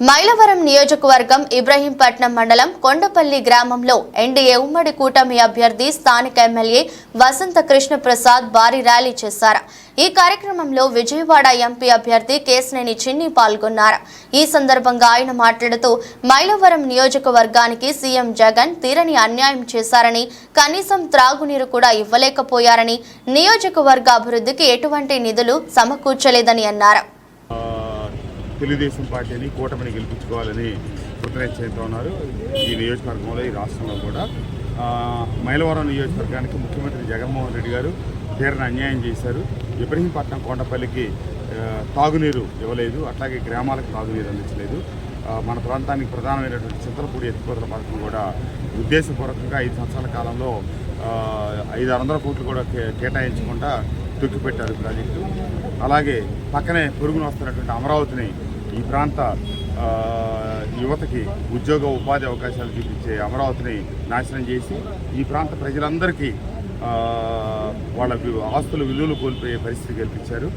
మైలవరం నియోజకవర్గం ఇబ్రహీంపట్నం మండలం కొండపల్లి గ్రామంలో ఎన్డీఏ ఉమ్మడి కూటమి అభ్యర్థి స్థానిక ఎమ్మెల్యే వసంత కృష్ణప్రసాద్ భారీ ర్యాలీ చేశారు. ఈ కార్యక్రమంలో విజయవాడ ఎంపీ అభ్యర్థి కేసినేని చిన్ని పాల్గొన్నారు. ఈ సందర్భంగా ఆయన మాట్లాడుతూ మైలవరం నియోజకవర్గానికి సీఎం జగన్ తీరని అన్యాయం చేశారని కనీసం త్రాగునీరు కూడా ఇవ్వలేకపోయారని నియోజకవర్గ అభివృద్ధికి ఎటువంటి నిధులు సమకూర్చలేదని అన్నారు. తెలుగుదేశం పార్టీని కూటమిని గెలిపించుకోవాలని కృతనిశ్చయంతో ఉన్నారు. ఈ నియోజకవర్గంలో ఈ రాష్ట్రంలో కూడా. మైలవరం నియోజకవర్గానికి ముఖ్యమంత్రి జగన్మోహన్ రెడ్డి గారు తీరని అన్యాయం చేశారు. ఇబ్రహీంపట్నం కొండపల్లికి తాగునీరు ఇవ్వలేదు. అట్లాగే గ్రామాలకు తాగునీరు అందించలేదు. మన ప్రాంతానికి ప్రధానమైనటువంటి చింతలపూడి ఎత్తిపోతల పథకం కూడా ఉద్దేశపూర్వకంగా ఐదు సంవత్సరాల కాలంలో ఐదు వందల కోట్లు కూడా కే- కేటాయించకుండా తొక్కిపెట్టారు ప్రాజెక్టు. అలాగే పక్కనే పొరుగున వస్తున్నటువంటి అమరావతిని ఈ ప్రాంత యువతకి ఉద్యోగ ఉపాధి అవకాశాలు చూపించే అమరావతిని నాశనం చేసి ఈ ప్రాంత ప్రజలందరికీ వాళ్ళ ఆస్తులు విలువలు కోల్పోయే పరిస్థితి కల్పించారు.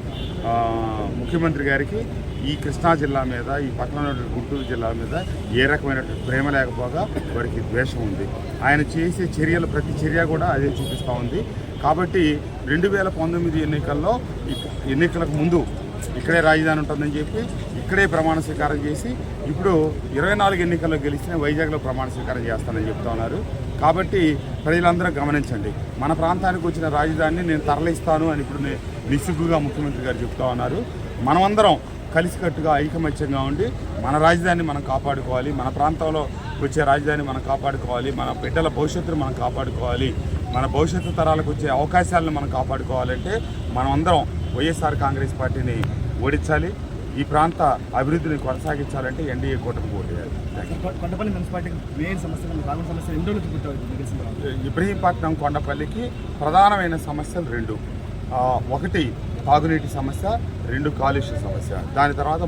ముఖ్యమంత్రి గారికి ఈ కృష్ణా జిల్లా మీద ఈ పక్కన గుంటూరు జిల్లా మీద ఏ రకమైనటువంటి ప్రేమ లేకపోగా వారికి ద్వేషం ఉంది. ఆయన చేసే చర్యలు ప్రతి చర్య కూడా అదే చూపిస్తూ ఉంది. కాబట్టి రెండు వేల పంతొమ్మిది ఎన్నికల్లో ఎన్నికలకు ముందు ఇక్కడే రాజధాని ఉంటుందని చెప్పి ఇక్కడే ప్రమాణ స్వీకారం చేసి ఇప్పుడు ఇరవై నాలుగు ఎన్నికల్లో గెలిచిన వైజాగ్లో ప్రమాణ స్వీకారం చేస్తానని చెప్తా ఉన్నారు. కాబట్టి ప్రజలందరూ గమనించండి. మన ప్రాంతానికి వచ్చిన రాజధానిని నేను తరలిస్తాను అని ఇప్పుడు ని- నిస్సిగ్గుగా ముఖ్యమంత్రి గారు చెప్తా ఉన్నారు. మనమందరం కలిసికట్టుగా ఐకమత్యంగా ఉండి మన రాజధానిని మనం కాపాడుకోవాలి. మన ప్రాంతంలో వచ్చే రాజధాని మనం కాపాడుకోవాలి. మన బిడ్డల భవిష్యత్తును మనం కాపాడుకోవాలి. మన భవిష్యత్తు తరాలకు వచ్చే అవకాశాలను మనం కాపాడుకోవాలంటే మనం అందరం వైఎస్ఆర్ కాంగ్రెస్ పార్టీని ఓడించాలి. ఈ ప్రాంత అభివృద్ధిని కొనసాగించాలంటే ఎన్డీఏ కూటమి ఓటేయాలి ఇబ్రహీంపట్నం కొండపల్లికి ప్రధానమైన సమస్యలు రెండు. ఒకటి తాగునీటి సమస్య రెండు కాలుష్య సమస్య. దాని తర్వాత